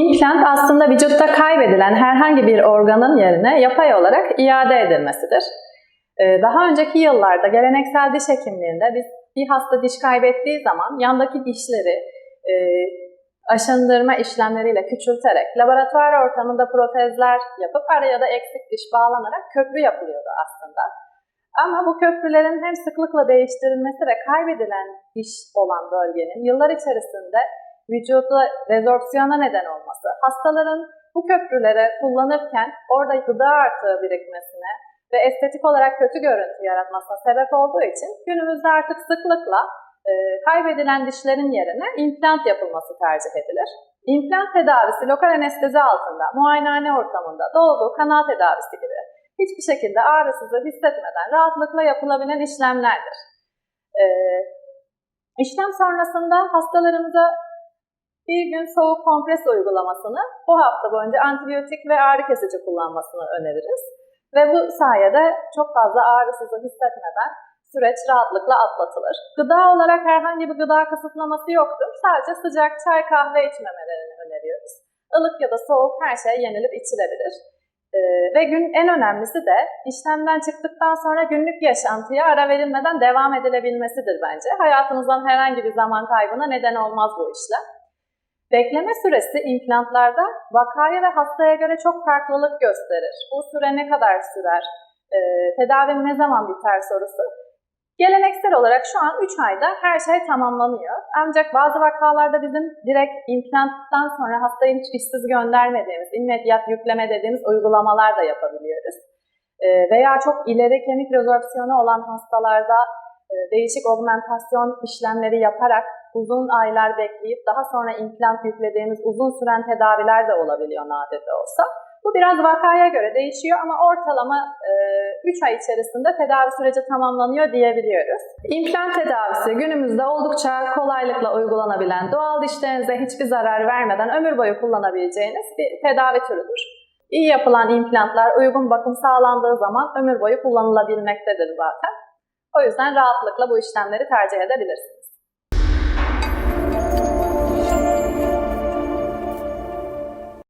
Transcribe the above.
İmplant aslında vücutta kaybedilen herhangi bir organın yerine yapay olarak iade edilmesidir. Ee, Daha önceki yıllarda geleneksel diş hekimliğinde biz bir hasta diş kaybettiği zaman yandaki dişleri e, aşındırma işlemleriyle küçülterek laboratuvar ortamında protezler yapıp araya da eksik diş bağlanarak köprü yapılıyordu aslında. Ama bu köprülerin hem sıklıkla değiştirilmesi ve kaybedilen diş olan bölgenin yıllar içerisinde vücuda rezorpsiyona neden olması, hastaların bu köprüleri kullanırken orada gıda artığı birikmesine ve estetik olarak kötü görüntü yaratmasına sebep olduğu için günümüzde artık sıklıkla e, kaybedilen dişlerin yerine implant yapılması tercih edilir. İmplant tedavisi lokal anestezi altında, muayenehane ortamında, dolgu, kanal tedavisi gibi hiçbir şekilde ağrısızı hissetmeden rahatlıkla yapılabilen işlemlerdir. E, işlem sonrasında hastalarımıza bir gün soğuk kompres uygulamasını bu hafta boyunca antibiyotik ve ağrı kesici kullanmasını öneririz. Ve bu sayede çok fazla ağrısızı hissetmeden süreç rahatlıkla atlatılır. Gıda olarak herhangi bir gıda kısıtlaması yoktur. Sadece sıcak çay kahve içmemelerini öneriyoruz. Ilık ya da soğuk her şey yenilip içilebilir. Ee, ve gün en önemlisi de işlemden çıktıktan sonra günlük yaşantıya ara verilmeden devam edilebilmesidir bence. Hayatınızdan herhangi bir zaman kaybına neden olmaz bu işlem. Bekleme süresi implantlarda vakaya ve hastaya göre çok farklılık gösterir. Bu süre ne kadar sürer? Ee, tedavinin ne zaman biter sorusu. Geleneksel olarak şu an 3 ayda her şey tamamlanıyor. Ancak bazı vakalarda bizim direkt implanttan sonra hastayı hiç işsiz göndermediğimiz, immediat yükleme dediğimiz uygulamalar da yapabiliyoruz. Ee, veya çok ileri kemik rezorpsiyonu olan hastalarda e, değişik augmentasyon işlemleri yaparak uzun aylar bekleyip daha sonra implant yüklediğimiz uzun süren tedaviler de olabiliyor nadir de olsa. Bu biraz vakaya göre değişiyor ama ortalama 3 ay içerisinde tedavi süreci tamamlanıyor diyebiliyoruz. İmplant tedavisi günümüzde oldukça kolaylıkla uygulanabilen, doğal dişlerinize hiçbir zarar vermeden ömür boyu kullanabileceğiniz bir tedavi türüdür. İyi yapılan implantlar uygun bakım sağlandığı zaman ömür boyu kullanılabilmektedir zaten. O yüzden rahatlıkla bu işlemleri tercih edebilirsiniz.